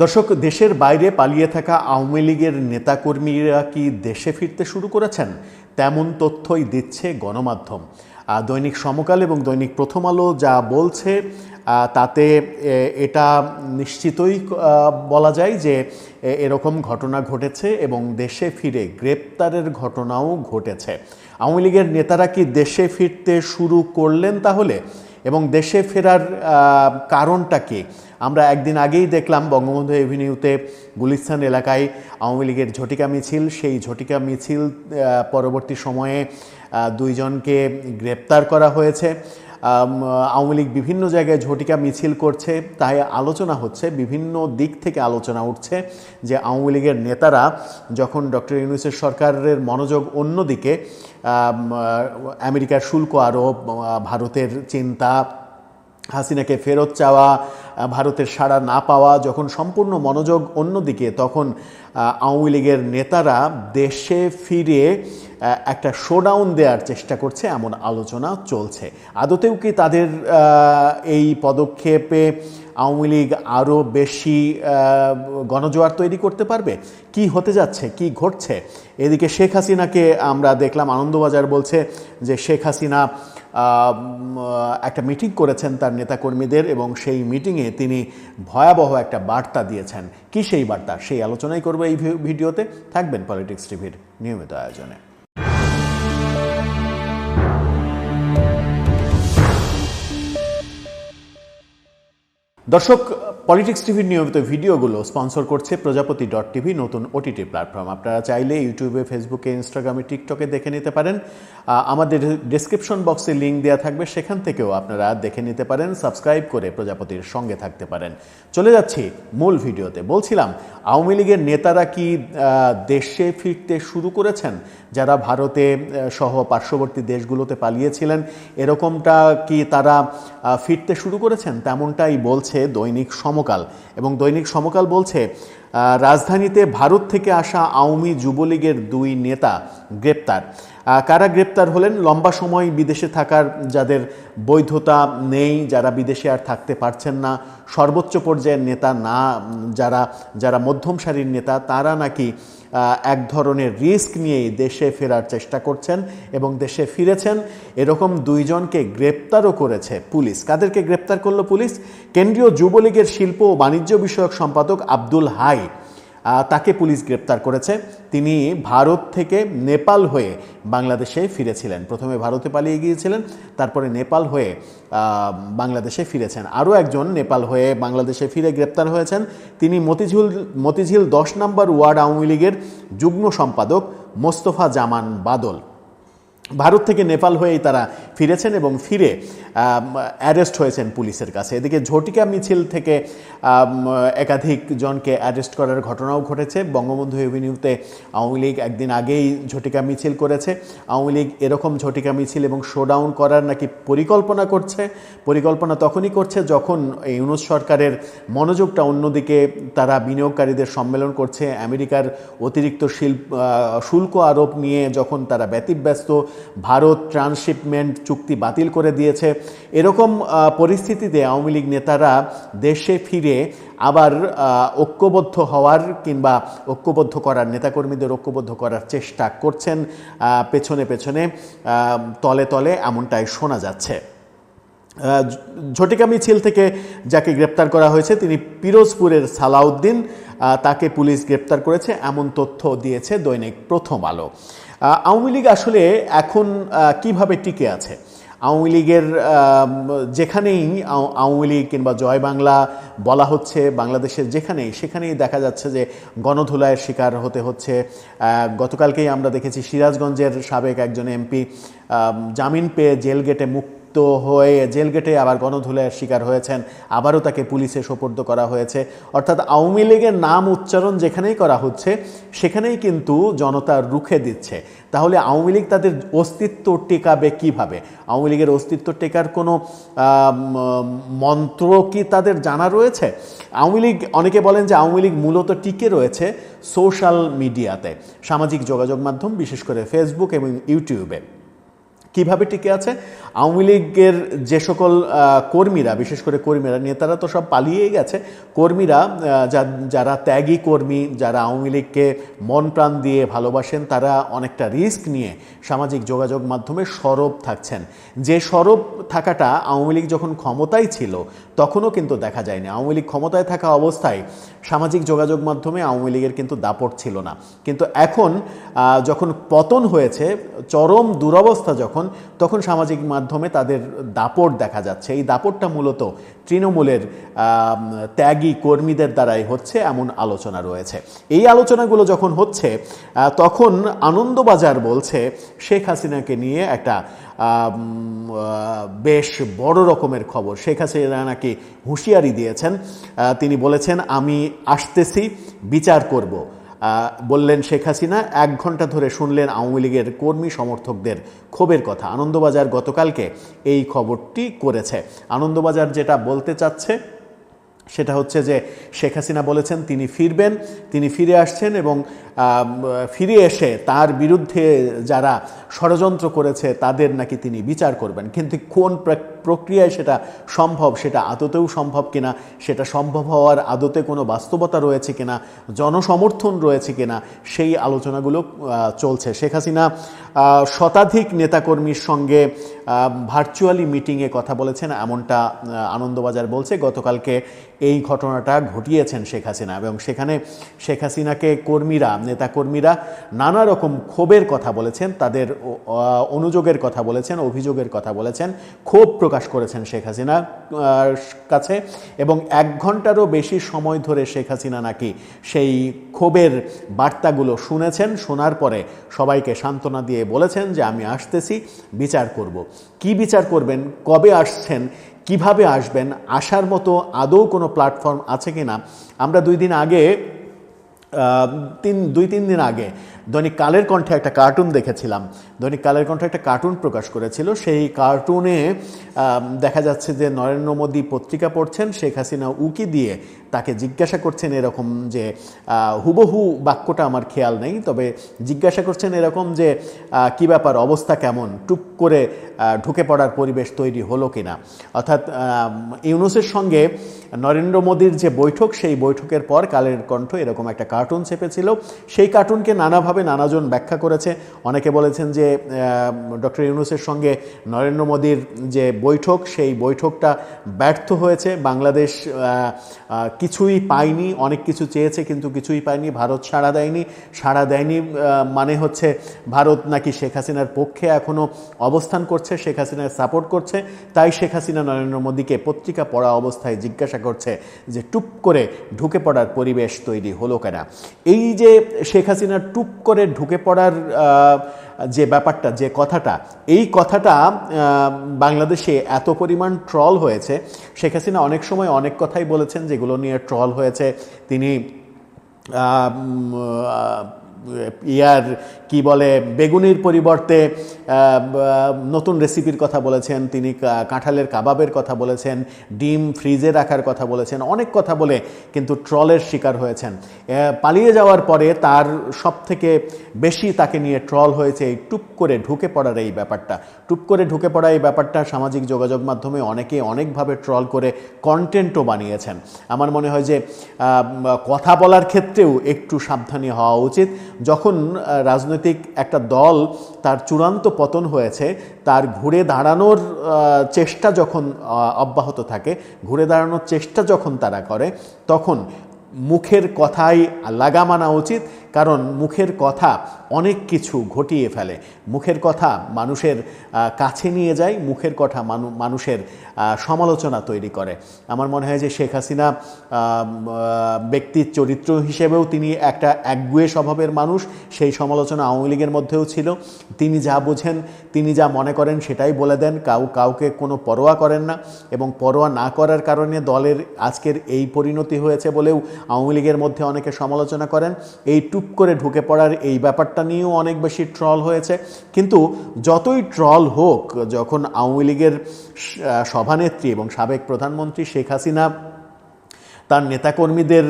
দর্শক, দেশের বাইরে পালিয়ে থাকা আওয়ামী লীগের নেতাকর্মীরা কি দেশে ফিরতে শুরু করেছেন? তেমন তথ্যই দিচ্ছে গণমাধ্যম। দৈনিক সমকাল এবং দৈনিক প্রথম আলো যা বলছে তাতে এটা নিশ্চিতই বলা যায় যে এরকম ঘটনা ঘটেছে এবং দেশে ফিরে গ্রেপ্তারের ঘটনাও ঘটেছে। আওয়ামী লীগের নেতারা কি দেশে ফিরতে শুরু করলেন তাহলে? এবং দেশে ফেরার কারণটাকে আমরা একদিন আগেই দেখলাম বঙ্গবন্ধু এভিনিউতে গুলিস্তান এলাকায় আওয়ামী লীগের ঝটিকা মিছিল। সেই ঝটিকা মিছিল পরবর্তী সময়ে দুইজনকে গ্রেপ্তার করা হয়েছে। আওয়ামী লীগ বিভিন্ন জায়গায় ঝটিকা মিছিল করছে, তাই আলোচনা হচ্ছে, বিভিন্ন দিক থেকে আলোচনা উঠছে যে আওয়ামী লীগের নেতারা যখন ডক্টর ইউনুসের সরকারের মনোযোগ অন্যদিকে আমেরিকার শুল্ক আরোপ ভারতের চিন্তা হাসিনাকে ফেরত চাওয়া ভারতের সাড়া না পাওয়া, যখন সম্পূর্ণ মনোযোগ অন্যদিকে, তখন আওয়ামী লীগের নেতারা দেশে ফিরে একটা শোডাউন দেওয়ার চেষ্টা করছে, এমন আলোচনা চলছে। আদতেও কি তাদের এই পদক্ষেপে আওয়ামী লীগ আরও বেশি গণজোয়ার তৈরি করতে পারবে? কি হতে যাচ্ছে? কি ঘটছে? এদিকে শেখ হাসিনাকে আমরা দেখলাম, আনন্দবাজার বলছে যে শেখ হাসিনা একটা মিটিং করেছেন তার নেতাকর্মীদের এবং সেই মিটিংয়ে তিনি ভয়াবহ একটা বার্তা দিয়েছেন। কি সেই বার্তা? সেই আলোচনাই করব এই ভিডিওতে। থাকবেন পলিটিক্স টিভির নিয়মিত আয়োজনে। দর্শক পলিটিক্স টিভির নিয়মিত ভিডিওগুলো স্পন্সর করছে প্রজাপতি ডট টিভি, নতুন ওটিটি প্ল্যাটফর্ম। আপনারা চাইলে ইউটিউবে, ফেসবুকে, ইনস্টাগ্রামে, টিকটকে দেখে নিতে পারেন। আমাদের ডেসক্রিপশন বক্সে লিঙ্ক দেওয়া থাকবে, সেখান থেকেও আপনারা দেখে নিতে পারেন সাবস্ক্রাইব করে প্রজাপতির সঙ্গে থাকতে পারেন। চলে যাচ্ছি মূল ভিডিওতে। বলছিলাম, আওয়ামী লীগের নেতারা কি দেশে ফিরতে শুরু করেছেন? যারা ভারতে সহ পার্শ্ববর্তী দেশগুলোতে পালিয়েছিলেন, এরকমটা কি তারা ফিরতে শুরু করেছেন? তেমনটাই বলছে দৈনিক সমকাল। এবং দৈনিক সমকাল বলছে রাজধানীতে ভারত থেকে আসা আওয়ামী যুবলীগের দুই নেতা গ্রেপ্তার। কারা গ্রেপ্তার হলেন? লম্বা সময় বিদেশে থাকার যাদের বৈধতা নেই, যারা বিদেশে আর থাকতে পারছেন না, সর্বোচ্চ পর্যায়ের নেতা না, যারা যারা মধ্যম সারির নেতা, তারা নাকি এক ধরনের রিস্ক নিয়েই দেশে ফেরার চেষ্টা করছেন এবং দেশে ফিরেছেন। এরকম দুইজনকে গ্রেপ্তারও করেছে পুলিশ। কাদেরকে গ্রেপ্তার করল পুলিশ? কেন্দ্রীয় যুবলীগের শিল্প ও বাণিজ্য বিষয়ক সম্পাদক আব্দুল হাই। তাকে পুলিশ গ্রেপ্তার করেছে। তিনি ভারত থেকে নেপাল হয়ে বাংলাদেশে ফিরেছিলেন। প্রথমে ভারতে পালিয়ে গিয়েছিলেন, তারপরে নেপাল হয়ে বাংলাদেশে ফিরেছেন। আরও একজন নেপাল হয়ে বাংলাদেশে ফিরে গ্রেপ্তার হয়েছেন। তিনি মতিঝিল মতিঝিল দশ নম্বর ওয়ার্ড আওয়ামী লীগের যুগ্ম সম্পাদক মোস্তফা জামান বাদল। ভারত থেকে নেপাল হয়েই তারা ফিরেছেন এবং ফিরে অ্যারেস্ট হয়েছেন পুলিশের কাছে। এদিকে ঝটিকা মিছিল থেকে একাধিক জনকে অ্যারেস্ট করার ঘটনাও ঘটেছে। বঙ্গবন্ধু এভিনিউতে আওয়ামী লীগ একদিন আগেই ঝটিকা মিছিল করেছে। আওয়ামী লীগ এরকম ঝটিকা মিছিল এবং শোডাউন করার নাকি পরিকল্পনা করছে। পরিকল্পনা তখনই করছে যখন ইউনুস সরকারের মনোযোগটা অন্যদিকে তারা বিনিয়োগকারীদের সম্মেলন করছে। আমেরিকার অতিরিক্ত শিল্প শুল্ক আরোপ নিয়ে যখন তারা ব্যতিব্যস্ত ভারত ট্রান্সশিপমেন্ট চুক্তি বাতিল করে দিয়েছে। এরকম পরিস্থিতিতে আওয়ামী লীগ নেতারা দেশে ফিরে আবার ঐক্যবদ্ধ হওয়ার কিংবা ঐক্যবদ্ধ করার, নেতাকর্মীদের ঐক্যবদ্ধ করার চেষ্টা করছেন পেছনে পেছনে তলে তলে এমনটাই শোনা যাচ্ছে। ঝটিকা মিছিল থেকে যাকে গ্রেপ্তার করা হয়েছে, তিনি পিরোজপুরের সালাউদ্দিন তাকে পুলিশ গ্রেপ্তার করেছে, এমন তথ্য দিয়েছে দৈনিক প্রথম আলো। আওয়ামী লীগ আসলে এখন কীভাবে টিকে আছে? আওয়ামী লীগের যেখানেই আও- আওয়ামী লীগ কিংবা জয় বাংলা বলা হচ্ছে, বাংলাদেশের যেখানেই, সেখানেই দেখা যাচ্ছে যে গণধুলায়ের শিকার হতে হচ্ছে। গতকালকেই আমরা দেখেছি সিরাজগঞ্জের সাবেক একজন এমপি জামিন পেয়ে জেল গেটে মুক্ত হয়ে জেল গেটে আবার গণধুলায়ের শিকার হয়েছেন। আবারও তাকে পুলিশে সোপর্দ করা হয়েছে। অর্থাৎ আওয়ামী লীগের নাম উচ্চারণ যেখানেই করা হচ্ছে, সেখানেই কিন্তু জনতা রুখে দিচ্ছে। তাহলে আওয়ামী লীগ তাদের অস্তিত্ব টেকাবে কীভাবে? আওয়ামী লীগের অস্তিত্ব টেকার কোনো মন্ত্র কি তাদের জানা রয়েছে? আওয়ামী লীগ, অনেকে বলেন যে আওয়ামী লীগ মূলত টিকে রয়েছে সোশ্যাল মিডিয়াতে, সামাজিক যোগাযোগ মাধ্যম, বিশেষ করে ফেসবুক এবং ইউটিউবে। কীভাবে টিকে আছে? আওয়ামী লীগের যে সকল কর্মীরা, বিশেষ করে কর্মীরা, নেতারা তো সব পালিয়েই গেছে, কর্মীরা যারা ত্যাগী কর্মী, যারা আওয়ামী লীগকে মন প্রাণ দিয়ে ভালোবাসেন, তারা অনেকটা রিস্ক নিয়ে সামাজিক যোগাযোগ মাধ্যমে সরব থাকছেন। যে সরব থাকাটা আওয়ামী লীগ যখন ক্ষমতায় ছিল, তখনও কিন্তু দেখা যায়নি। আওয়ামী লীগ ক্ষমতায় থাকা অবস্থায় সামাজিক যোগাযোগ মাধ্যমে আওয়ামী লীগের কিন্তু দাপট ছিল না। কিন্তু এখন যখন পতন হয়েছে, চরম দুরবস্থা যখন, তখন সামাজিক মাধ্যমে তাদের দাপট দেখা যাচ্ছে। এই দাপটটা মূলত তৃণমূলের ত্যাগী কর্মীদের দ্বারাই হচ্ছে এমন আলোচনা রয়েছে। এই আলোচনাগুলো যখন হচ্ছে তখন আনন্দবাজার বলছে, শেখ হাসিনাকে নিয়ে একটা বেশ বড় রকমের খবর। শেখ হাসিনা নাকি হুঁশিয়ারি দিয়েছেন। তিনি বলেছেন, আমি আসতেছি, বিচার করব। বললেন শেখ হাসিনা, এক ঘণ্টা ধরে শুনলেন আওয়ামী লীগের কর্মী সমর্থকদের ক্ষোভের কথা। আনন্দবাজার গতকালকে এই খবরটি করেছে। আনন্দবাজার যেটা বলতে চাচ্ছে, সেটা হচ্ছে যে শেখ হাসিনা বলেছেন তিনি ফিরবেন, তিনি ফিরে আসছেন এবং ফিরে এসে তার বিরুদ্ধে যারা ষড়যন্ত্র করেছে তাদের নাকি তিনি বিচার করবেন। কিন্তু কোন প্রক্রিয়ায় সেটা সম্ভব, সেটা আদতেও সম্ভব কিনা, সেটা সম্ভব হওয়ার আদতে কোনো বাস্তবতা রয়েছে কিনা, জনসমর্থন রয়েছে কিনা, সেই আলোচনাগুলো চলছে। শেখ হাসিনা শতাধিক নেতাকর্মীর সঙ্গে ভার্চুয়ালি মিটিংয়ে কথা বলেছেন, এমনটা আনন্দবাজার বলছে। গতকালকে এই ঘটনাটা ঘটিয়েছেন শেখ হাসিনা এবং সেখানে শেখ হাসিনাকে কর্মীরা, নেতাকর্মীরা নানা রকম ক্ষোভের কথা বলেছেন, তাদের অনুযোগের কথা বলেছেন, অভিযোগের কথা বলেছেন, ক্ষোভ প্রকাশ করেছেন শেখ হাসিনা কাছে এবং এক ঘন্টারও বেশি সময় ধরে শেখ হাসিনা নাকি সেই ক্ষোভের বার্তাগুলো শুনেছেন। শোনার পরে সবাইকে সান্ত্বনা দিয়ে বলেছেন যে, আমি আসতেছি, বিচার করব। কি বিচার করবেন? কবে আসছেন? কীভাবে আসবেন? আসার মতো আদৌ কোনো প্ল্যাটফর্ম আছে কি না আমরা দুই দিন আগে তিন, দুই, তিন দিন আগে দৈনিক কালের কণ্ঠে একটা কার্টুন দেখেছিলাম। দৈনিক কালের কণ্ঠে একটা কার্টুন প্রকাশ করেছিল। সেই কার্টুনে দেখা যাচ্ছে যে নরেন্দ্র মোদী পত্রিকা পড়ছেন, শেখ হাসিনা উকি দিয়ে তাকে জিজ্ঞাসা করছেন এরকম যে হুবহু বাক্যটা আমার খেয়াল নেই, তবে জিজ্ঞাসা করছেন এরকম যে কি ব্যাপার, অবস্থা কেমন? টুক করে ঢুকে পড়ার পরিবেশ তৈরি হলো কিনা? অর্থাৎ ইউনুসের সঙ্গে নরেন্দ্র মোদীর যে বৈঠক, সেই বৈঠকের পর কালের কণ্ঠ এরকম একটা কার্টুন চেপেছিল। সেই কার্টুনকে নানাভাবে নানাজন ব্যাখ্যা করেছে? অনেকে বলেছেন যে ডক্টর ইউনুসের সঙ্গে নরেন্দ্র মোদীর যে বৈঠক, সেই বৈঠকটা ব্যর্থ হয়েছে। বাংলাদেশ কিছুই পায়নি, অনেক কিছু চেয়েছে কিন্তু কিছুই পায়নি, ভারত সাড়া দেয়নি। সাড়া দেয়নি মানে হচ্ছে ভারত নাকি শেখ হাসিনার পক্ষে এখনও অবস্থান করছে, শেখ হাসিনার সাপোর্ট করছে। তাই শেখ হাসিনা নরেন্দ্র মোদীকে পত্রিকা পড়া অবস্থায় জিজ্ঞাসা করছে যে, টুপ করে ঢুকে পড়ার পরিবেশ তৈরি হলো কেনা? এই যে শেখ হাসিনার টুপ করে ঢুকে পড়ার যে ব্যাপারটা, যে কথাটা, এই কথাটা বাংলাদেশে এত পরিমাণ ট্রল হয়েছে। শেখ হাসিনা অনেক সময় অনেক কথাই বলেছেন যেগুলো নিয়ে ট্রল হয়েছে। তিনি ইয়ার, কি বলে, বেগুনির পরিবর্তে নতুন রেসিপির কথা বলেছেন, তিনি কাঁঠালের কাবাবের কথা বলেছেন, ডিম ফ্রিজে রাখার কথা বলেছেন, অনেক কথা বলে কিন্তু ট্রলের শিকার হয়েছেন। পালিয়ে যাওয়ার পরে তার সব থেকে বেশি তাকে নিয়ে ট্রল হয়েছে এই টুপ করে ঢুকে পড়ার এই ব্যাপারটা। টুপ করে ঢুকে পড়া এই ব্যাপারটা সামাজিক যোগাযোগ মাধ্যমে অনেকে অনেকভাবে ট্রল করে কন্টেন্টও বানিয়েছেন। আমার মনে হয় যে কথা বলার ক্ষেত্রেও একটু সাবধানী হওয়া উচিত। যখন রাজনৈতিক একটা দল তার চূড়ান্ত পতন হয়েছে, তার ঘুরে দাঁড়ানোর চেষ্টা যখন অব্যাহত থাকে, ঘুরে দাঁড়ানোর চেষ্টা যখন তারা করে, তখন মুখের কথাই লাগাম আনা উচিত কারণ মুখের কথা অনেক কিছু ঘটিয়ে ফেলে। মুখের কথা মানুষের কাছে নিয়ে যায়, মুখের কথা মানুষের সমালোচনা তৈরি করে। আমার মনে হয় যে শেখ হাসিনা ব্যক্তির চরিত্র হিসেবেও তিনি একটা একগুয়ে স্বভাবের মানুষ। সেই সমালোচনা আওয়ামী লীগের মধ্যেও ছিল। তিনি যা বোঝেন, তিনি যা মনে করেন সেটাই বলে দেন। কাউ, কাউকে কোনো পরোয়া করেন না এবং পরোয়া না করার কারণে দলের আজকের এই পরিণতি হয়েছে বলেও আওয়ামী লীগের মধ্যে অনেকে সমালোচনা করেন। এই করে ঢুকে পড়ার এই ব্যাপারটা নিয়েও অনেক বেশি ট্রল হয়েছে। কিন্তু যতই ট্রল হোক, যখন আওয়ামী লীগের সভানেত্রী এবং সাবেক প্রধানমন্ত্রী শেখ হাসিনা তার নেতাকর্মীদের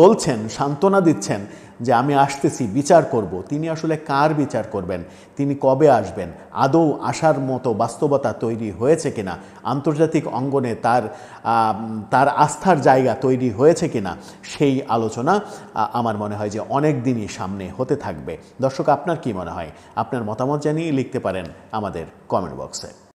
বলছেন, সান্ত্বনা দিচ্ছেন যে আমি আসতেছি, বিচার করব। তিনি আসলে কার বিচার করবেন? তিনি কবে আসবেন? আদৌ আসার মতো বাস্তবতা তৈরি হয়েছে কিনা? আন্তর্জাতিক অঙ্গনে তার তার আস্থার জায়গা তৈরি হয়েছে কিনা? সেই আলোচনা আমার মনে হয় যে অনেক দিনই সামনে হতে থাকবে। দর্শক, আপনার কি মনে হয়? আপনার মতামত জানিয়ে লিখতে পারেন আমাদের কমেন্ট বক্সে